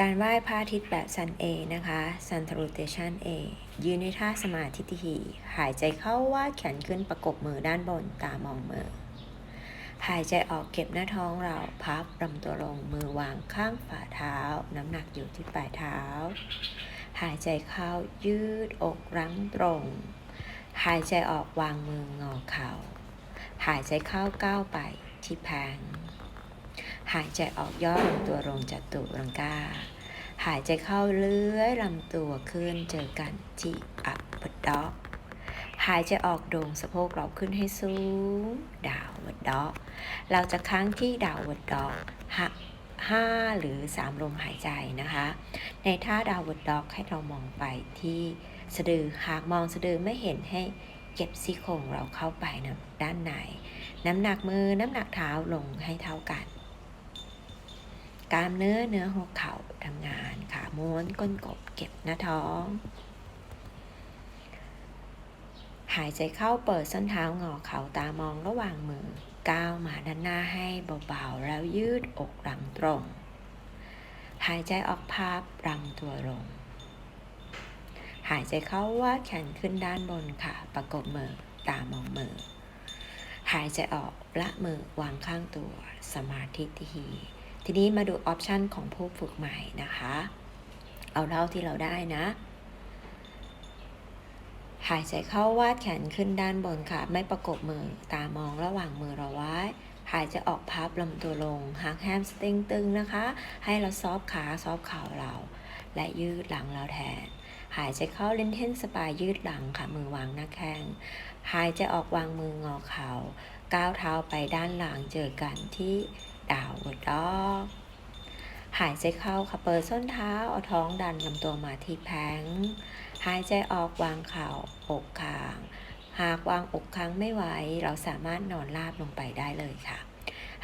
การไหว้พระอาทิตย์แบบซันเอนะคะ Sun Salutation A ยืนในท่าสมาธิทีหายใจเข้าวาดแขนขึ้นประกบมือด้านบนตามองมือ หายใจออกเก็บหน้าท้องเราพับลำตัวลงมือวางข้างฝ่าเท้า น้ำหนักอยู่ที่ปลายเท้า หายใจเข้ายืดอกรั้งตรง หายใจออกวางมืองอเข่าหายใจเข้าก้าวไปที่แพง หายใจออกย่อลำตัวลงจัตุรังกา หายใจเข้าเลื้อยลำตัวขึ้นเจอกันที่อัปเปอร์ด็อกหายใจออกโด่งสะโพกเราขึ้นให้สูง ดาววดด็อก เราจะค้างที่ดาววดด็อกหักห้าหรือสามลมหายใจนะคะ ในท่าดาววดด็อกให้เรามองไปที่สะดือ หากมองสะดือไม่เห็นให้เก็บซี่โครงเราเข้าไปนะด้านใน น้ำหนักมือน้ำหนักเท้าลงให้เท่ากัน กล้ามเนื้อเนื้อหัวเข่าทำงานขาม้วนก้นกบเก็บหน้าท้อง หายใจเข้าเปิดส้นเท้างอเข่าตามองระหว่างมือก้าวมาด้านหน้าให้เบาๆ แล้วยืดอกหลังตรง หายใจออกพับรำตัวลง หายใจเข้าว่าแขนขึ้นด้านบนค่ะ ประกบมือตามองมือ หายใจออกละมือวางข้างตัว สมาธิที ทีนี้มาดูออปชันของผู้ฝึกใหม่นะคะ เอาเท่าที่เราได้นะ หายใจเข้าวาดแขนขึ้นด้านบนค่ะ ไม่ประกบมือ ตามองระหว่างมือเราไว้ หายใจออกพับลำตัวลง หางแฮมสตริงตึงนะคะ ให้เราซอฟขาซอฟเข่าเรา และยืดหลังเราแทน หายใจเข้าเล่นเทนสปายยืดหลังค่ะ มือวางหน้าแข้ง หายใจออกวางมืองอเข่าก้าวเท้าไปด้านหลังเจอกันที่ ดาวเวิร์ดด็อกหายใจเข้าค่ะเปิดส้นเท้าเอาท้องดันลำตัวมาที่แผงหายใจออกวางเข่าอกคาง หากวางอกค้างไม่ไหว เราสามารถนอนราบลงไปได้เลยค่ะ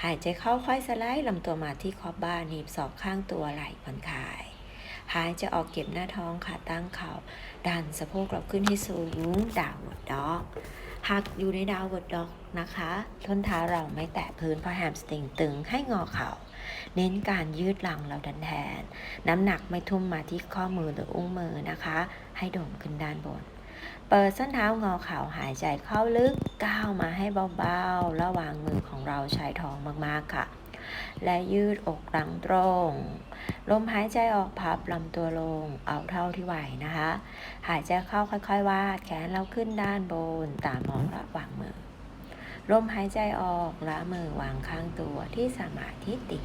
หายใจเข้าค่อยสไลด์ลำตัวมาที่ขอบบ้านหนีบศอกข้างตัวไหล่ผ่อนคลาย หายใจออกเก็บหน้าท้องค่ะตั้งเข่าดันสะโพกเราขึ้นให้สูงดาวเวิร์ดดอก หากอยู่ในดาวเวิร์ดด็อกนะคะท้นเท้าเราไม่แตะพื้นเพราะแฮมสตริงตึงให้งอเข่าเน้นการยืดหลังเราดันแทน น้ำหนักไม่ทุ่มมาที่ข้อมือหรืออุ้งมือนะคะ ให้โด่งขึ้นด้านบน เปิดส้นเท้างอเข่าหายใจเข้าลึกก้าวมาให้เบาๆ ระหว่างมือของเราชายท้องมากๆค่ะ และยืดอกหลังตรง ลมหายใจออกพับลำตัวลง เอาเท่าที่ไหวนะคะ หายใจเข้าค่อยๆ วาดแขนเราขึ้นด้านบน ตามมองระหว่างมือ ลมหายใจออกละมือวางข้างตัวที่สมาธิติ